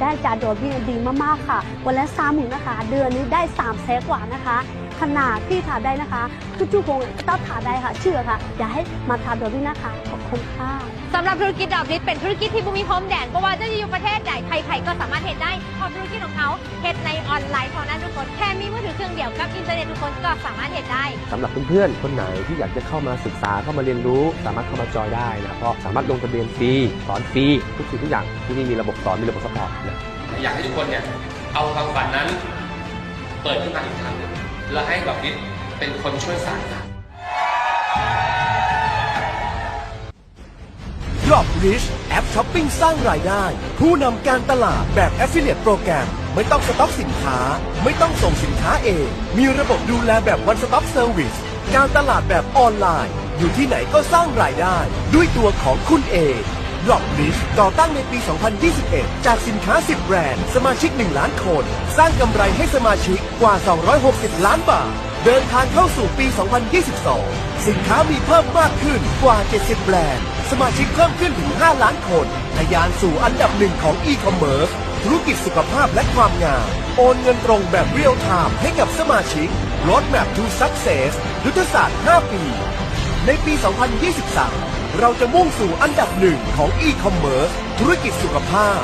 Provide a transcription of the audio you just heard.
ได้จานโดยพี่ดีมากๆค่ะ วันละสามหมื่นนะคะ เดือนนี้ได้สามแสนกว่านะคะ ขนาดพี่ทานได้นะคะทุกๆวงก็ต้องทานได้ค่ะ เชื่อค่ะ อย่าให้มาทานโดยพี่นะคะขอบคุณค่ะสำหรับธุรกิจดอกดิสเป็นธุรกิจที่บุมีพรมแดนเพราะว่าจะอยู่ประเทศใดใครๆก็สามารถเห็นได้เพราะธุรกิจของเขาเห็นในออนไลน์เท่านั้นทุกคนแค่มีมือถือเครื่องเดียวกับอินเทอร์เน็ตทุกคนก็สามารถเห็นได้สำหรับเพื่อนๆคนไหนที่อยากจะเข้ามาศึกษาเข้ามาเรียนรู้ สามารถเข้ามาจอยได้นะเพราะสามารถลงทะเบียนฟรีสอนฟรีทุกสิ่งทุกอย่างที่นี่มีระบบสอนมีระบบซัพพอร์ตนะอยากให้ทุกคนเนี่ยเอาความฝันนั้น เปิดขึ้นมาอีกครั้งหนึ่ง แล้วให้แบบนิดเป็นคนช่วยสานฝัน Drop Rich แอปช้อปปิ้งสร้างรายได้ ผู้นำการตลาดแบบ Affiliate โปรแกรมไม่ต้องสต็อกสินค้า ไม่ต้องส่งสินค้าเอง มีระบบดูแลแบบ One Stop Service การตลาดแบบออนไลน์ อยู่ที่ไหนก็สร้างรายได้ ด้วยตัวของคุณเอง Drop Rich ก่อตั้งในปี 2021 จากสินค้า 10 แบรนด์ สมาชิก 1 ล้านคน สร้างกำไรให้สมาชิกกว่า 260 ล้านบาท เดินทางเข้าสู่ปี 2022 สินค้ามีเพิ่มมากขึ้นกว่า 70 แบรนด์ สมาชิกเพิ่มขึ้นถึง 5 ล้านคนทะยานสู่อันดับหนึ่งของอีคอมเมิร์ซธุรกิจสุขภาพและความงามโอนเงินตรงแบบเรียลไทม์ให้กับสมาชิก Roadmap to Success ยุทธศาสตร์ 5 ปี ในปี 2023 เราจะมุ่งสู่อันดับหนึ่งของอีคอมเมิร์ซธุรกิจสุขภาพ